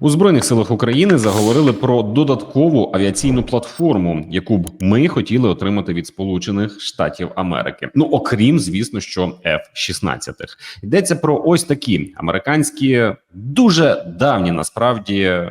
У збройних силах України заговорили про додаткову авіаційну платформу, яку б ми хотіли отримати від Сполучених Штатів Америки. Ну окрім, звісно, що F-16. йдеться про ось такі американські, дуже давні насправді.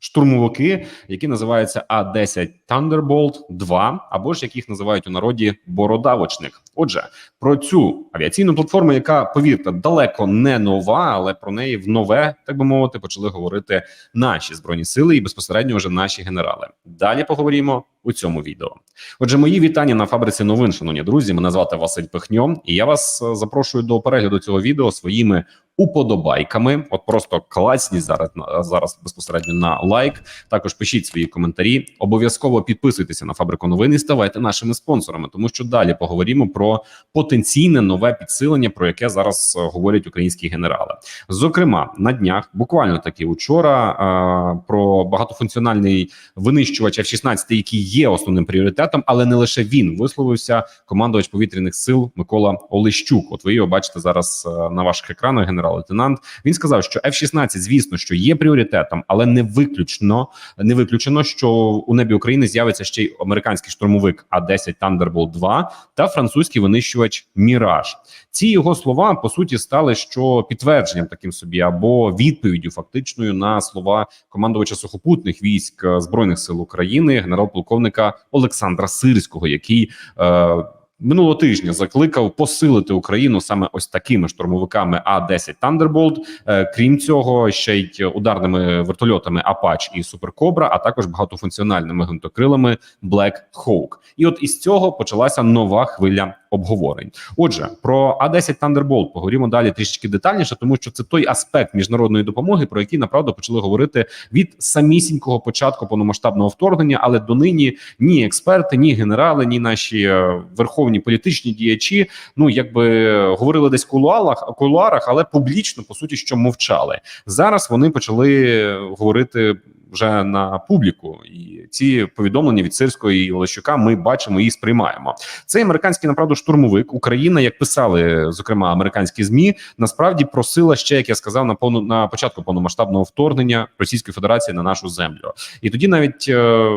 Штурмовики, які називаються А-10 Thunderbolt 2, або ж яких називають у народі бородавочник. Отже, про цю авіаційну платформу, яка повірте, далеко не нова, але про неї в нове, так би мовити, почали говорити наші збройні сили і безпосередньо вже наші генерали. Далі поговоримо у цьому відео. Отже, мої вітання на фабриці новин, шановні друзі. Мене звати Василь Пихньо, і я вас е, запрошую до перегляду цього відео своїми уподобайками. От просто класні зараз зараз безпосередньо на лайк. Також пишіть свої коментарі. Обов'язково підписуйтеся на фабрику новин і ставайте нашими спонсорами, тому що далі поговоримо про потенційне нове підсилення, про яке зараз е, говорять українські генерали. Зокрема, на днях, буквально таки учора, е, про багатофункціональний винищувач F-16, який є основним пріоритетом, але не лише він висловився. Командувач повітряних сил Микола Олещук. От ви його бачите зараз е, на ваших екранах, генерал-лейтенант. Він сказав, що F-16, звісно, що є пріоритетом, але не виключно не виключено, що у небі України з'явиться ще й американський штурмовик А-10 Thunderbolt 2 та французький винищувач Міраж. Ці його слова по суті стали що підтвердженням таким собі або відповіддю фактичною на слова командувача сухопутних військ е, збройних сил України, генерал-полковника Олександра Сирського, який е, минулого тижня закликав посилити Україну саме ось такими штурмовиками А-10 Thunderbolt. Е, крім цього, ще й ударними вертольотами Apache і Суперкобра, а також багатофункціональними гвинтокрилами Black Hawk. І от із цього почалася нова хвиля обговорень. Отже, про А-10 Thunderbolt поговоримо далі трішечки детальніше, тому що це той аспект міжнародної допомоги, про який направду почали говорити від самісінького початку повномасштабного вторгнення, але донині ні експерти, ні генерали, ні наші е, верховні політичні діячі, ну якби говорили десь в кулуарах, але публічно по суті що мовчали. Зараз вони почали говорити. Вже на публіку, і ці повідомлення від Сирського і Олещука ми бачимо і сприймаємо. Цей американський направду штурмовик Україна, як писали зокрема американські змі, насправді просила ще, як я сказав, на повну на початку повномасштабного вторгнення Російської Федерації на нашу землю, і тоді навіть е,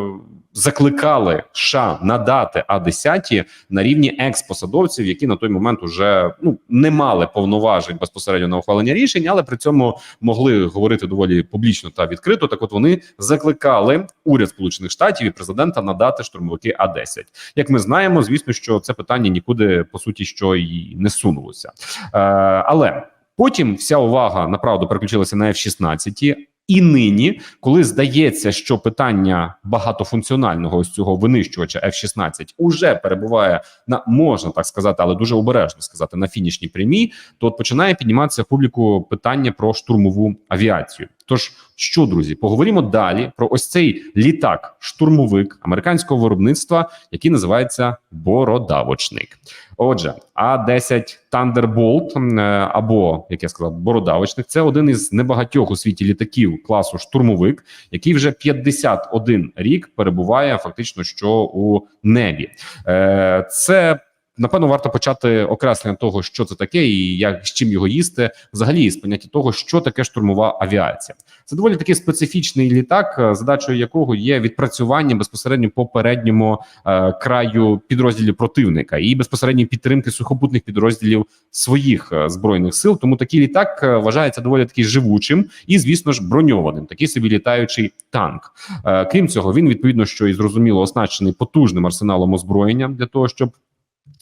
закликали США надати А-10 на рівні експосадовців, які на той момент уже ну не мали повноважень безпосередньо на ухвалення рішень, але при цьому могли говорити доволі публічно та відкрито. Так, от вони закликали уряд Сполучених Штатів і президента надати штурмовики А-10. Як ми знаємо, звісно, що це питання нікуди по суті що і не сунулося, е, але. Потім вся увага направду переключилася на F-16, і нині, коли здається, що питання багатофункціонального ось цього винищувача F-16 уже перебуває на можна так сказати, але дуже обережно сказати на фінішній прямій, то от починає підніматися в публіку питання про штурмову авіацію. Тож що, друзі, поговоримо далі про ось цей літак, штурмовик американського виробництва, який називається бородавочник. Отже, А-10 Thunderbolt, е, або як я сказав, бородавочник, це один із небагатьох у світі літаків класу штурмовик, який вже 51 рік перебуває фактично що у небі. Е, Це Напевно, варто почати окреслення того, що це таке, і як з чим його їсти, взагалі з поняття того, що таке штурмова авіація. Це доволі таки специфічний літак, е, задачою якого є відпрацювання безпосередньо по передньому е, краю підрозділів противника і безпосередньо підтримки сухопутних підрозділів своїх е, збройних сил. Тому такий літак е, вважається доволі таки живучим і, звісно ж, броньованим. Такий собі літаючий танк. Е, крім цього, він відповідно, що і зрозуміло оснащений потужним арсеналом озброєння для того, щоб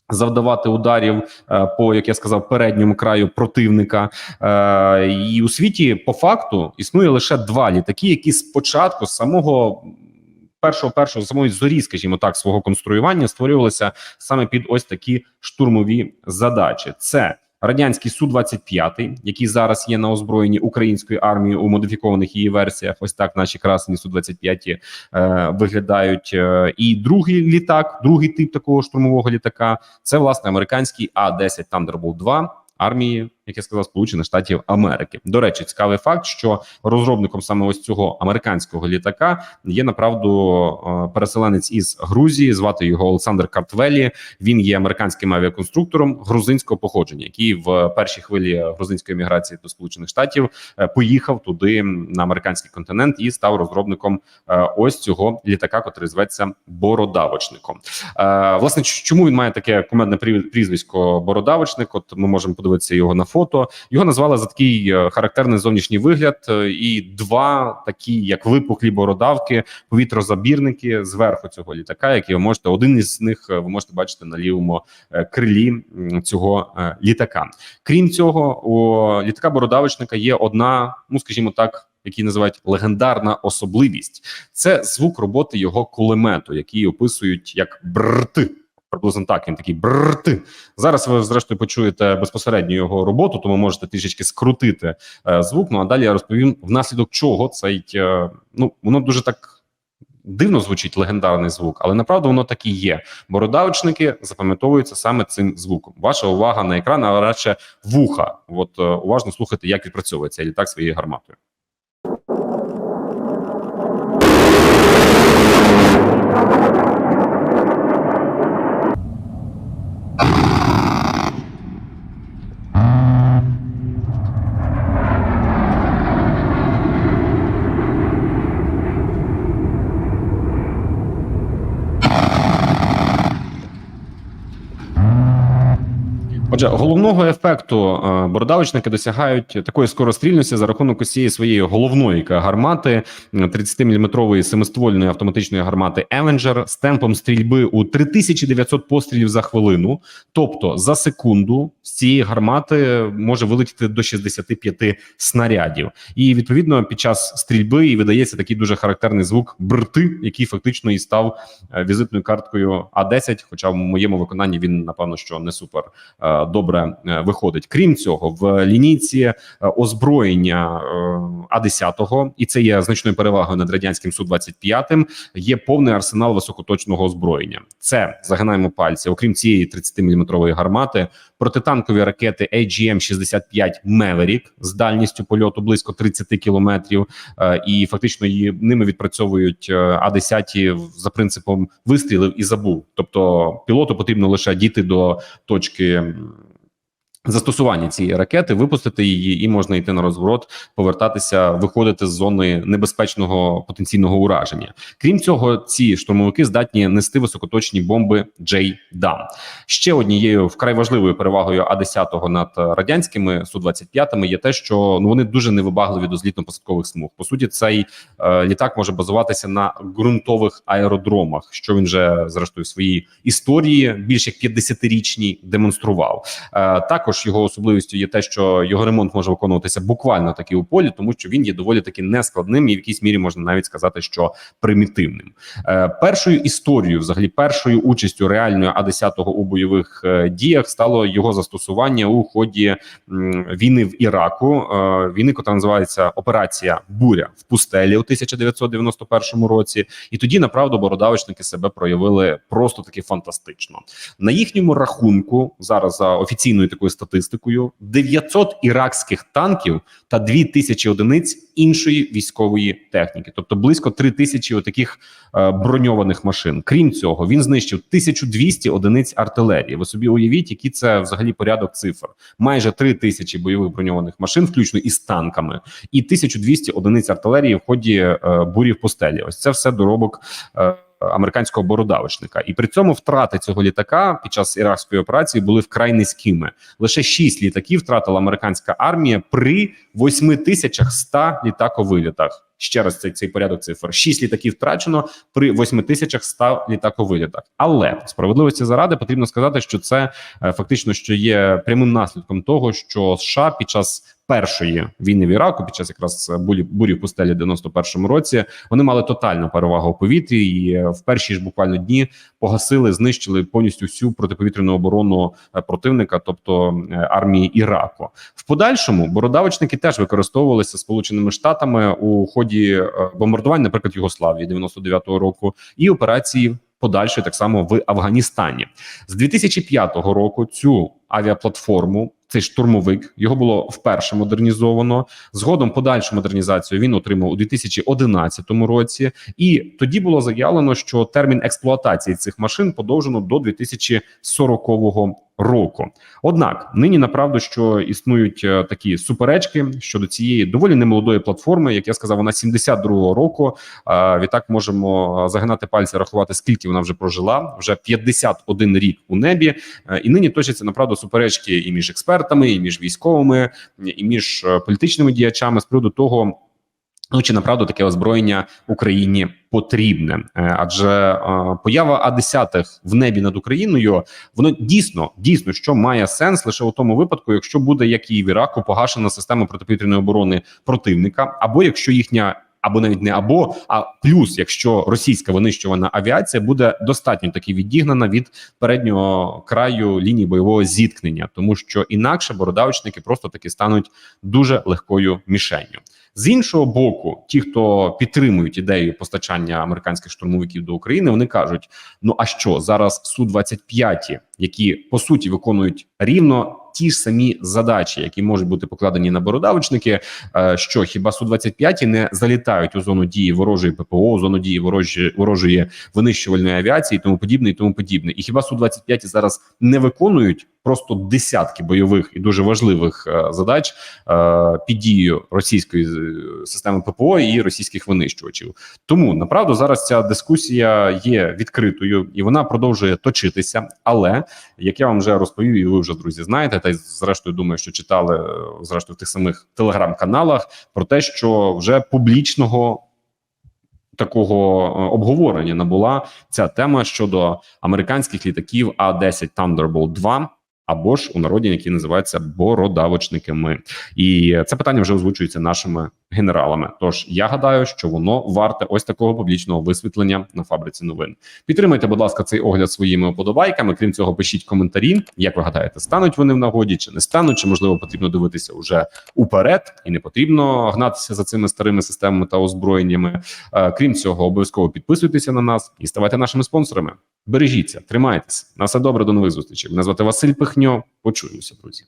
завдавати ударів е, по як я сказав передньому краю противника. Е, і у світі по факту існує лише два літаки, які спочатку з самого. Першого першого самої зорі, скажімо так, свого конструювання створювалися саме під ось такі штурмові задачі. Це радянський су 25 який зараз є на озброєнні української армії у модифікованих її версіях. Ось так наші красені су 25 е, виглядають. Е, і другий літак, другий тип такого штурмового літака, це власне американський А 10 Thunderbolt 2 армії як я сказав, Сполучених Штатів Америки. До речі, цікавий факт, що розробником саме ось цього американського літака є направду е, переселенець із Грузії. Звати його Олександр Картвелі. Він є американським авіаконструктором грузинського походження, який в першій хвилі грузинської міграції до Сполучених Штатів е, поїхав туди на американський континент і став розробником е, ось цього літака, котрий зветься бородавочником. Власне, чому він має таке прі- прізвисько бородавочник? От ми можемо подивитися його на фото. Його назвали за такий е, характерний зовнішній вигляд, е, і два такі, як випуклі бородавки, повітрозабірники зверху цього літака, які ви можете один із них е, ви можете бачити на лівому крилі цього літака. Крім цього, у літака бородавочника є одна, ну скажімо так. Які називають легендарна особливість, це звук роботи його кулемету, який описують як брти. Приблизно так він такий брти. Зараз ви зрештою почуєте безпосередньо його роботу, тому можете трішечки скрутити е, звук. Ну а далі я розповім внаслідок чого цей е, ну воно дуже так. Дивно звучить легендарний звук, але направду воно так і є. Бородавочники запам'ятовуються саме цим звуком. Ваша увага на екран, а радше вуха. От е, уважно слухайте, як відпрацьовує цей літак своєю гарматою. Отже, головного ефекту е, бородавочники досягають такої скорострільності за рахунок усієї своєї головної гармати 30-мм семиствольної автоматичної гармати Avenger з темпом стрільби у 3900 пострілів за хвилину. Тобто за секунду з цієї гармати може вилетіти до 65 снарядів. І відповідно під час стрільби і видається такий дуже характерний звук брти, який фактично і став е, візитною карткою А10, Хоча в моєму виконанні він напевно що не супер е, добре е, виходить. Крім цього, в лінійці е, озброєння е, А10, і це є значною перевагою над радянським су 25 Є повний арсенал високоточного озброєння. Це загинаємо пальці, окрім цієї 30-мм гармати, протитанкові ракети AGM-65 Maverick з дальністю польоту близько 30 кілометрів, і фактично її ними відпрацьовують е, А-10 за принципом вистрілив і забув. Тобто пілоту потрібно лише дійти до точки. Застосування цієї ракети, випустити її, і можна йти на розворот, повертатися, виходити з зони небезпечного потенційного ураження. Крім цього, ці штурмовики здатні нести високоточні бомби J-DAM. Ще однією вкрай важливою перевагою А-10 над радянськими су 25 є те, що ну вони дуже невибагливі до злітно-посадкових смуг. По суті, цей е, літак може базуватися на ґрунтових аеродромах, що він вже зрештою своїй історії більш як 50-річній демонстрував. Е, також його особливістю є те, що його ремонт може виконуватися буквально таки у полі, тому що він є доволі таки нескладним і в якійсь мірі можна навіть сказати, що примітивним. Е, першою історією, взагалі, першою участю реальної А-10 у бойових е, діях стало його застосування у ході війни в Іраку, е, війни, яка називається Операція Буря в пустелі у 1991 році. І тоді направду бородавочники себе проявили просто таки фантастично. На їхньому рахунку зараз за офіційною такою статистикою 900 іракських танків та 2000 одиниць іншої військової техніки, тобто близько 3000 отаких е, броньованих машин. Крім цього, він знищив 1200 одиниць артилерії. Ви собі уявіть, який це взагалі порядок цифр. Майже 3000 бойових броньованих машин, включно із танками, і 1200 одиниць артилерії в ході е, бурі в постелі. Ось це все доробок. Е, Американського бородавочника, і при цьому втрати цього літака під час іракської операції були вкрай низькими. Лише 6 літаків втратила американська армія при 8100 літаковилітах. Ще раз цей, цей порядок цифр: 6 літаків втрачено при 8100 літаковилітах. Але справедливості заради потрібно сказати, що це е, фактично що є прямим наслідком того, що США під час першої війни в Іраку, під час якраз бурі, бурі в пустелі в 91-му році, вони мали тотальну перевагу у повітрі, і е, в перші ж буквально дні погасили, знищили повністю всю протиповітряну оборону е, противника, тобто е, армії Іраку. В подальшому бородавочники теж використовувалися сполученими штатами у ході е, бомбардувань, наприклад, Югославії 99-го року, і операції подальшої так само в Афганістані з 2005 року. Цю авіаплатформу цей штурмовик. Його було вперше модернізовано. Згодом подальшу модернізацію він отримав у 2011 році, і тоді було заявлено, що термін експлуатації цих машин подовжено до 2040 року. Однак нині направду, що існують е, такі суперечки щодо цієї доволі немолодої платформи, як я сказав, вона 72-го року. Відтак можемо е, загинати пальці, рахувати скільки вона вже прожила. Вже 51 рік у небі, Е, і нині точаться направду суперечки і між експертами, і між військовими, і між політичними діячами з приводу того. Ну чи направду таке озброєння Україні потрібне? Е, Адже е, поява А 10 в небі над Україною воно дійсно дійсно що має сенс лише у тому випадку, якщо буде як і в Іраку погашена система протиповітряної оборони противника, або якщо їхня. Або навіть не або, а плюс, якщо російська винищувана авіація буде достатньо таки відігнана від переднього краю лінії бойового зіткнення, тому що інакше бородавочники просто таки стануть дуже легкою мішенню. З іншого боку, ті, хто підтримують ідею постачання американських штурмовиків до України, вони кажуть: ну а що зараз су 25 які по суті виконують рівно ті ж самі задачі, які можуть бути покладені на бородавочники. е, Що хіба су 25 не залітають у зону дії ворожої ППО, у зону дії ворожої ворожої винищувальної авіації, тому подібне, і тому подібне. І хіба су 25 зараз не виконують просто десятки бойових і дуже важливих е, задач е, під дією російської системи ППО і російських винищувачів? Тому направду зараз ця дискусія є відкритою і вона продовжує точитися. Але як я вам вже розповів, і ви вже друзі знаєте, та й зрештою думаю, що читали е, зрештою в тих самих телеграм-каналах про те, що вже публічного. Такого е, обговорення набула ця тема щодо американських літаків А 10 Thunderbolt 2 або ж у народі, які називаються бородавочниками, і це питання вже озвучується нашими генералами. Тож я гадаю, що воно варте ось такого публічного висвітлення на фабриці новин. Підтримайте, будь ласка, цей огляд своїми вподобайками. Крім цього, пишіть коментарі. Як ви гадаєте, стануть вони в нагоді чи не стануть? Чи можливо потрібно дивитися уже уперед, і не потрібно гнатися за цими старими системами та озброєннями. Е, Крім цього, обов'язково підписуйтеся на нас і ставайте нашими спонсорами. Бережіться, тримайтеся. На все добре, до нових зустрічей. Мене звати Василь Пихньо. Почуємося, друзі.